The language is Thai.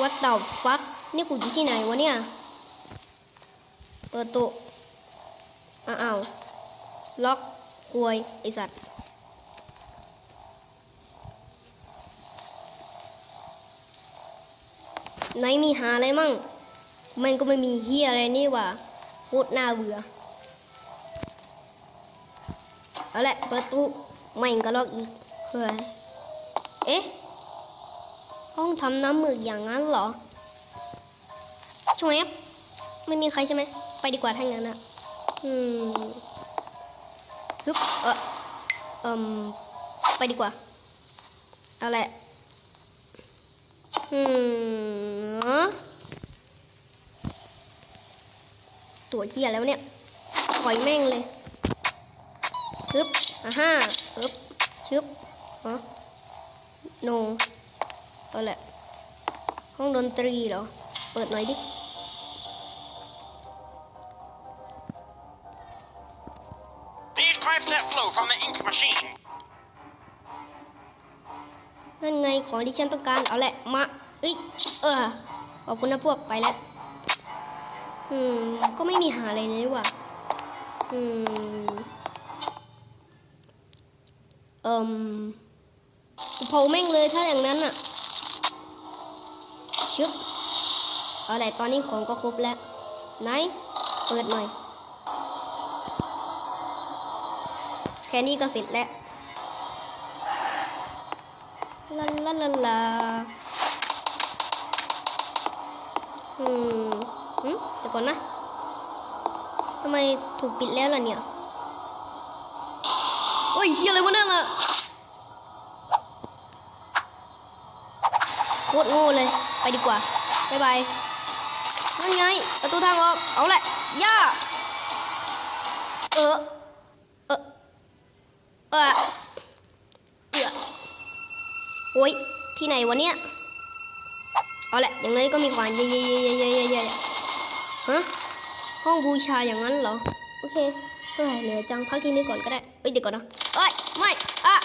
วัดเต่าฟักนี่กูอยู่ที่ไหนวะเนี่ย เปิดโต๊ะอ้าวล็อกควยไอสัตว์ไหนมีหาอะไรมั่ง มันก็ไม่มีเฮียอะไรนี่ว่าโคตรน่าเบื่อเอาละเปิดตู้ไม่งก็ล็อกอีกเฮ้ยเอ๊ะ ห้องทำน้ำหมึกอย่างนั้นเหรอใช่ไหมไม่มีใครใช่ไหม ไปดีกว่าถ้างั้นอะอืมฮึบเออเอ่มไปดีกว่า เอาแหละ อืมตัวเฮียแล้วเนี่ยปล่อยแม่งเลยฮึบอ่าฮ่าฮึบชึบฮะโน เอาแหละ ห้องดนตรีเหรอ เปิดหน่อยดิ These pipes that flow from the ink machine. นั่นไงของที่ฉันต้องการ เอาแหละ มาเอ้ย เออ ขอบคุณนะพวก ไปแล้ว อืม ก็ไม่มีหาอะไรเลยนี่หว่าอืมเอ่มเผาแม่งเลยถ้าอย่างนั้นอะ ชึบเอาแหละตอนนี้ของก็ครบแล้ว ไหน เปิดหน่อย แค่นี้ก็เสร็จแล้วลาลาลาลาอืมหืมเดี๋ยวก่อนนะทำไมถูกปิดแล้วล่ะเนี่ย โอ้ยเฮียอะไรวะนั่นล่ะโคตรโง่เลย ไปดีกว่าบายบายนั่นไงประตูทางออกเอาแหละย่าเออเออเออเออโอ๊ยที่ไหนวะเนี่ยเอาแหละอย่างไรก็มีขวานเย่เย่เย่เย่เย่เย่เย่ฮะห้องบูชาอย่างนั้นเหรอโอเคเหนื่อยจังพักที่นี่ก่อนก็ได้เอ้ยเดี๋ยวก่อนนะเอ้ยไม่อะ